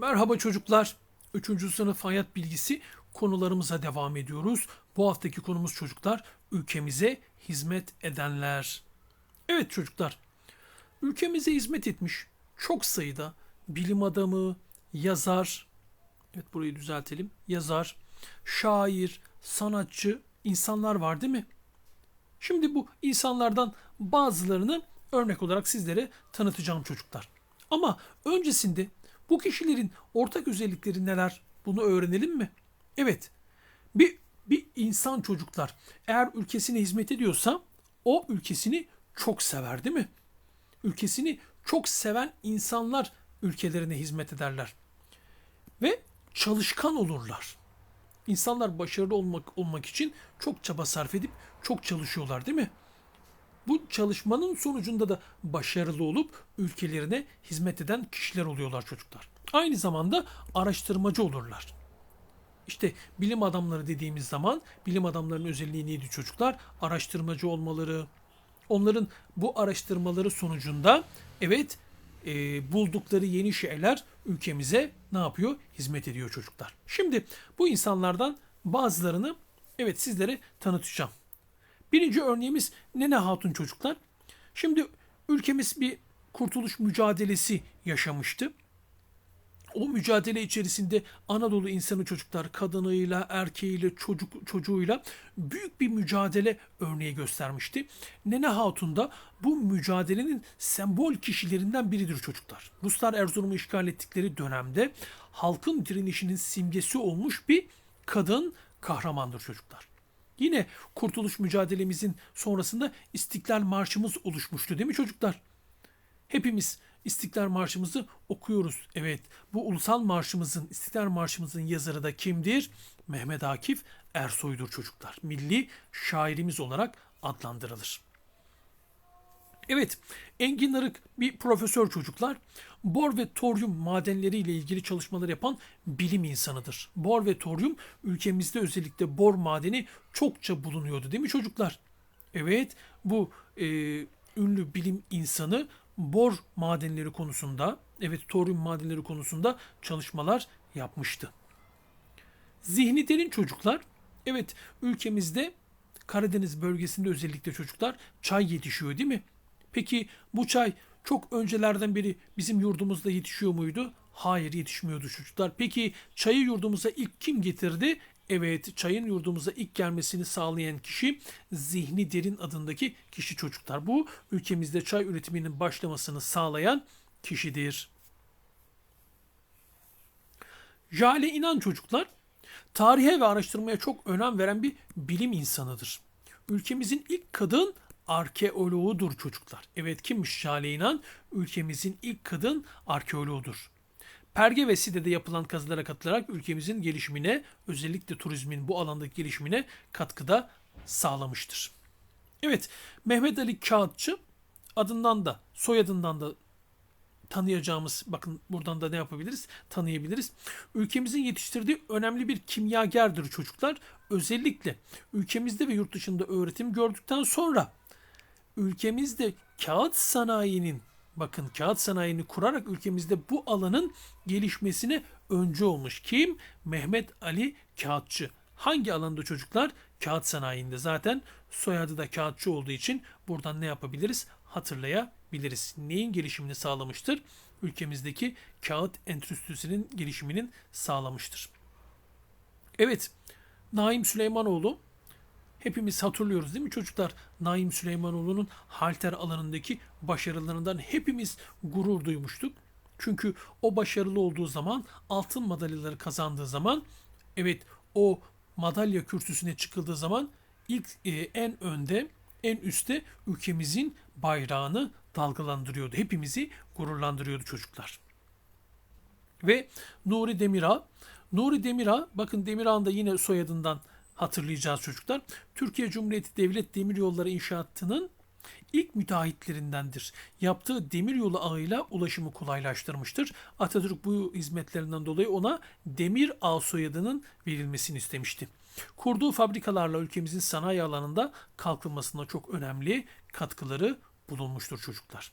Merhaba çocuklar. 3. sınıf hayat bilgisi konularımıza devam ediyoruz. Bu haftaki konumuz çocuklar ülkemize hizmet edenler. Evet çocuklar. Ülkemize hizmet etmiş çok sayıda bilim adamı, yazar, evet burayı düzeltelim. Yazar, şair, sanatçı insanlar var değil mi? Şimdi bu insanlardan bazılarını örnek olarak sizlere tanıtacağım çocuklar. Ama öncesinde bu kişilerin ortak özellikleri neler? Bunu öğrenelim mi? Evet. Bir bir insan çocuklar eğer ülkesine hizmet ediyorsa o ülkesini çok sever değil mi? Ülkesini çok seven insanlar ülkelerine hizmet ederler. Ve çalışkan olurlar. İnsanlar başarılı olmak olmak için çok çaba sarf edip çok çalışıyorlar değil mi? Bu çalışmanın sonucunda da başarılı olup ülkelerine hizmet eden kişiler oluyorlar çocuklar. Aynı zamanda araştırmacı olurlar. İşte bilim adamları dediğimiz zaman bilim adamlarının özelliği neydi çocuklar? Araştırmacı olmaları. Onların bu araştırmaları sonucunda evet e, buldukları yeni şeyler ülkemize ne yapıyor? Hizmet ediyor çocuklar. Şimdi bu insanlardan bazılarını evet sizlere tanıtacağım. Birinci örneğimiz Nene Hatun çocuklar. Şimdi ülkemiz bir kurtuluş mücadelesi yaşamıştı. O mücadele içerisinde Anadolu insanı çocuklar kadınıyla, erkeğiyle, çocuk çocuğuyla büyük bir mücadele örneği göstermişti. Nene Hatun da bu mücadelenin sembol kişilerinden biridir çocuklar. Ruslar Erzurum'u işgal ettikleri dönemde halkın direnişinin simgesi olmuş bir kadın kahramandır çocuklar. Yine kurtuluş mücadelemizin sonrasında İstiklal Marşımız oluşmuştu değil mi çocuklar? Hepimiz İstiklal Marşımızı okuyoruz. Evet bu ulusal marşımızın, İstiklal Marşımızın yazarı da kimdir? Mehmet Akif Ersoy'dur çocuklar. Milli şairimiz olarak adlandırılır. Evet, Engin Arık bir profesör çocuklar. Bor ve toryum madenleri ile ilgili çalışmalar yapan bilim insanıdır. Bor ve toryum ülkemizde özellikle bor madeni çokça bulunuyordu değil mi çocuklar? Evet, bu e, ünlü bilim insanı bor madenleri konusunda, evet toryum madenleri konusunda çalışmalar yapmıştı. Zihni derin çocuklar, evet ülkemizde Karadeniz bölgesinde özellikle çocuklar çay yetişiyor değil mi? Peki bu çay çok öncelerden beri bizim yurdumuzda yetişiyor muydu? Hayır yetişmiyordu çocuklar. Peki çayı yurdumuza ilk kim getirdi? Evet çayın yurdumuza ilk gelmesini sağlayan kişi Zihni Derin adındaki kişi çocuklar. Bu ülkemizde çay üretiminin başlamasını sağlayan kişidir. Jale İnan çocuklar tarihe ve araştırmaya çok önem veren bir bilim insanıdır. Ülkemizin ilk kadın arkeoloğudur çocuklar. Evet kimmiş Jale İnan? Ülkemizin ilk kadın arkeoloğudur. Perge ve Side'de yapılan kazılara katılarak ülkemizin gelişimine, özellikle turizmin bu alandaki gelişimine katkıda sağlamıştır. Evet, Mehmet Ali Kağıtçı adından da, soyadından da tanıyacağımız, bakın buradan da ne yapabiliriz? Tanıyabiliriz. Ülkemizin yetiştirdiği önemli bir kimyagerdir çocuklar. Özellikle ülkemizde ve yurt dışında öğretim gördükten sonra ülkemizde kağıt sanayinin bakın kağıt sanayini kurarak ülkemizde bu alanın gelişmesine öncü olmuş. Kim? Mehmet Ali Kağıtçı. Hangi alanda çocuklar? Kağıt sanayinde zaten soyadı da kağıtçı olduğu için buradan ne yapabiliriz? Hatırlayabiliriz. Neyin gelişimini sağlamıştır? Ülkemizdeki kağıt endüstrisinin gelişiminin sağlamıştır. Evet, Naim Süleymanoğlu Hepimiz hatırlıyoruz değil mi çocuklar? Naim Süleymanoğlu'nun halter alanındaki başarılarından hepimiz gurur duymuştuk. Çünkü o başarılı olduğu zaman altın madalyaları kazandığı zaman evet o madalya kürsüsüne çıkıldığı zaman ilk e, en önde en üstte ülkemizin bayrağını dalgalandırıyordu. Hepimizi gururlandırıyordu çocuklar. Ve Nuri Demirağ Nuri Demirağ bakın Demirağ'ın da yine soyadından hatırlayacağız çocuklar. Türkiye Cumhuriyeti Devlet Demiryolları İnşaatı'nın ilk müteahhitlerindendir. Yaptığı demiryolu ağıyla ulaşımı kolaylaştırmıştır. Atatürk bu hizmetlerinden dolayı ona Demir Ağ soyadının verilmesini istemişti. Kurduğu fabrikalarla ülkemizin sanayi alanında kalkınmasına çok önemli katkıları bulunmuştur çocuklar.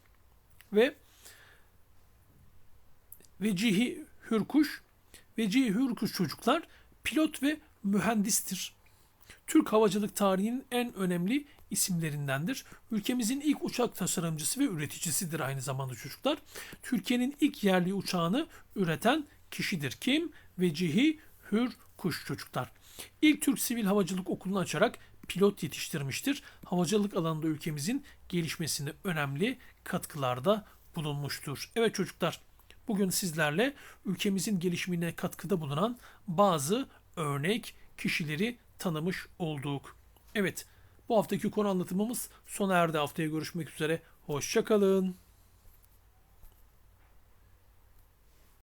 Ve Vecihi Hürkuş. Vecihi Hürkuş çocuklar pilot ve mühendistir. Türk havacılık tarihinin en önemli isimlerindendir. Ülkemizin ilk uçak tasarımcısı ve üreticisidir aynı zamanda çocuklar. Türkiye'nin ilk yerli uçağını üreten kişidir. Kim? Vecihi Hür Kuş çocuklar. İlk Türk Sivil Havacılık Okulu'nu açarak pilot yetiştirmiştir. Havacılık alanında ülkemizin gelişmesine önemli katkılarda bulunmuştur. Evet çocuklar, bugün sizlerle ülkemizin gelişimine katkıda bulunan bazı örnek kişileri tanımış olduk. Evet, bu haftaki konu anlatımımız sona erdi. Haftaya görüşmek üzere. Hoşçakalın.